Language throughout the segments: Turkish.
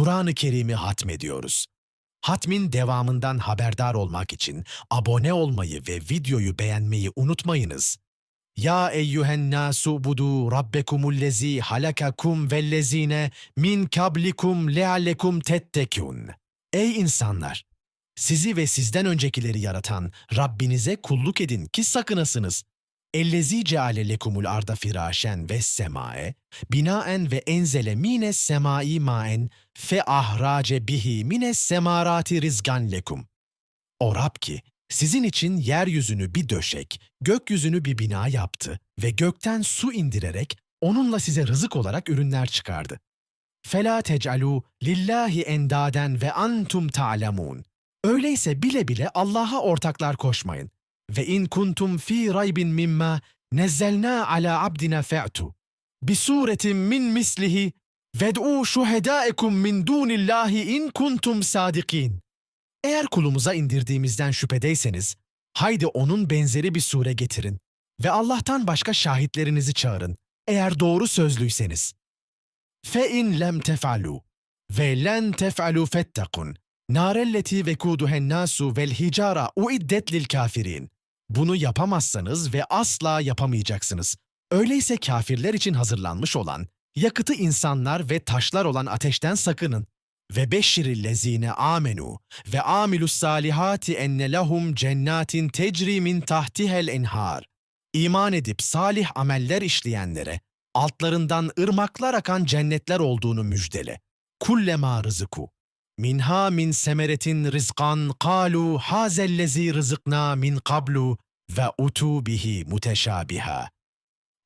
Kur'an-ı Kerim'i hatmediyoruz. Hatmin devamından haberdar olmak için abone olmayı ve videoyu beğenmeyi unutmayınız. Ya eyyühen nasu budu rabbekumullezi halakakum vellezine min kablikum leallekum tettekun. Ey insanlar! Sizi ve sizden öncekileri yaratan Rabbinize kulluk edin ki sakınasınız. Ellezi ceale lekumul arda firaşen ve semae, binaen ve enzele mine semai maen fe ahrace bihi mine semarati rizgan lekum. O Rab ki sizin için yeryüzünü bir döşek, gökyüzünü bir bina yaptı ve gökten su indirerek onunla size rızık olarak ürünler çıkardı. فَلَا تَجْعَلُوا lillahi endaden ve antum ta'lemun. Öyleyse bile bile Allah'a ortaklar koşmayın. Ve in kuntum fi raybin mimma nezzelna ala abdina fe'tu. Bi suretin min mislihi Ved'u şuhedâekum min dûnillâhi in kuntum sadikin. Eğer kulumuza indirdiğimizden şüphedeyseniz, haydi onun benzeri bir sure getirin ve Allah'tan başka şahitlerinizi çağırın, eğer doğru sözlüyseniz. Fe in lem tefalu ve len tefalu fettakun. Narelleti ve kuduhen nasu vel hicara uiddet lil kafirin. Bunu yapamazsanız ve asla yapamayacaksınız. Öyleyse kafirler için hazırlanmış olan yakıtı insanlar ve taşlar olan ateşten sakının. Ve beşşirillezine amenu ve amilus salihati enne lahum cennatin tecri min tahtihel enhar. İman edip salih ameller işleyenlere altlarından ırmaklar akan cennetler olduğunu müjdele. Kullema rızıku. Minha min semeretin rizkan kalu hazellezi rızıkna min kablu ve utu bihi muteşabiha.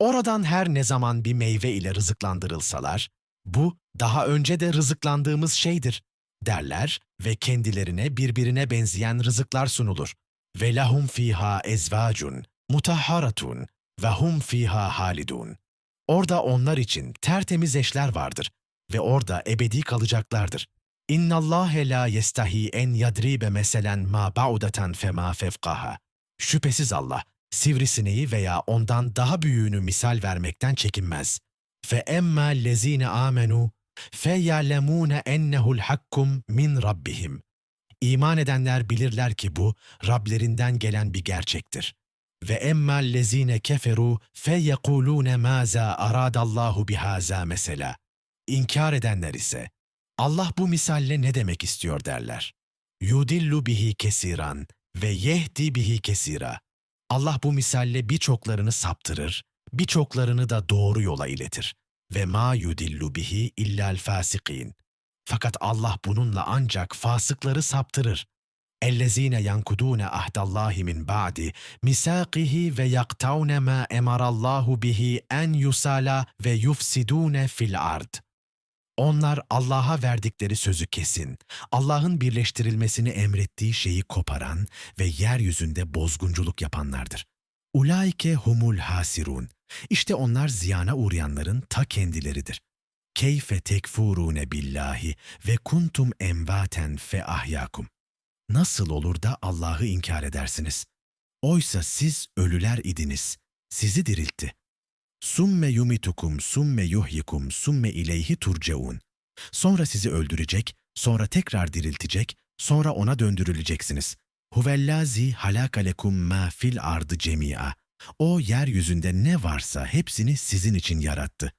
Oradan her ne zaman bir meyve ile rızıklandırılsalar, bu daha önce de rızıklandığımız şeydir derler ve kendilerine birbirine benzeyen rızıklar sunulur. Ve lahum fiha ezvacun mutahharatun ve hum fiha halidun. Orada onlar için tertemiz eşler vardır ve orada ebedi kalacaklardır. İnna Allahe la yestahi en yadribe meselen ma ba'udatan fema fevkaha. Şüphesiz Allah sivrisineği veya ondan daha büyüğünü misal vermekten çekinmez. Lezine amenu fe ya'lemune ennehu'l hakkum min rabbihim. İman edenler bilirler ki bu Rablerinden gelen bir gerçektir. Ve emma lezine keferu fe yekulune maza aradallahu bihaza mesela. İnkar edenler ise Allah bu misalle ne demek istiyor derler. Yudillu bihi kesiran ve yehdi bihi kesira. Allah bu misalle birçoklarını saptırır, birçoklarını da doğru yola iletir. Ve ma yudillu bihi illal fasikin. Fakat Allah bununla ancak fasıkları saptırır. اَلَّذ۪ينَ يَنْكُدُونَ اَهْدَ اللّٰهِ مِنْ بَعْدِ مِسَاقِهِ وَيَقْتَوْنَ مَا اَمَرَ اللّٰهُ بِهِ اَنْ يُسَالَ وَيُفْسِدُونَ فِي الْاَرْضِ onlar Allah'a verdikleri sözü kesin, Allah'ın birleştirilmesini emrettiği şeyi koparan ve yeryüzünde bozgunculuk yapanlardır. Ulaike humul hasirun. İşte onlar ziyana uğrayanların ta kendileridir. Keyfe tekfurune billahi ve kuntum emvaten fe ahyakum. Nasıl olur da Allah'ı inkar edersiniz? Oysa siz ölüler idiniz. Sizi diriltti. Summe yumitukum summe yuhyikum summe ileyhi turceun. Sonra sizi öldürecek, sonra tekrar diriltecek, sonra ona döndürüleceksiniz. Huvellazi halakalekum ma fil ardı cemia. O yeryüzünde ne varsa hepsini sizin için yarattı.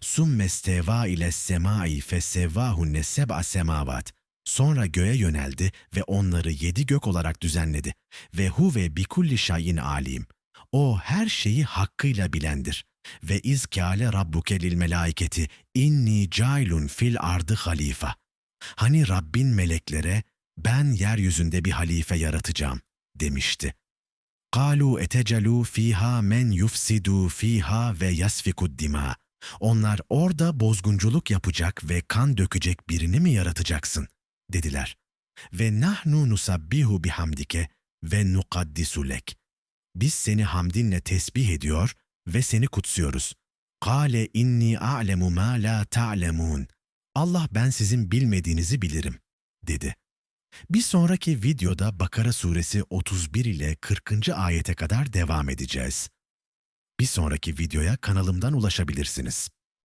Summe steva ile semai fesevvahunne seb'a semavat. Sonra göğe yöneldi ve onları yedi gök olarak düzenledi. Ve hu ve bikulli şayin alim. O her şeyi hakkıyla bilendir. Ve iz kâle rabbuke lil melaiketi inni cailun fil ardı halifa. Hani Rabbin meleklere ben yeryüzünde bir halife yaratacağım demişti. Kalu etecelu fiha men yufsidu fiha ve yasfikud dima. Onlar orada bozgunculuk yapacak ve kan dökecek birini mi yaratacaksın? dediler. Ve nahnu nusabbihu bihamdike ve nukaddisu lek. Biz seni hamdinle tesbih ediyor ve seni kutsuyoruz. Kale inni a'lemu ma la ta'lemun. Allah ben sizin bilmediğinizi bilirim, dedi. Bir sonraki videoda Bakara suresi 31 ile 40. ayete kadar devam edeceğiz. Bir sonraki videoya kanalımdan ulaşabilirsiniz.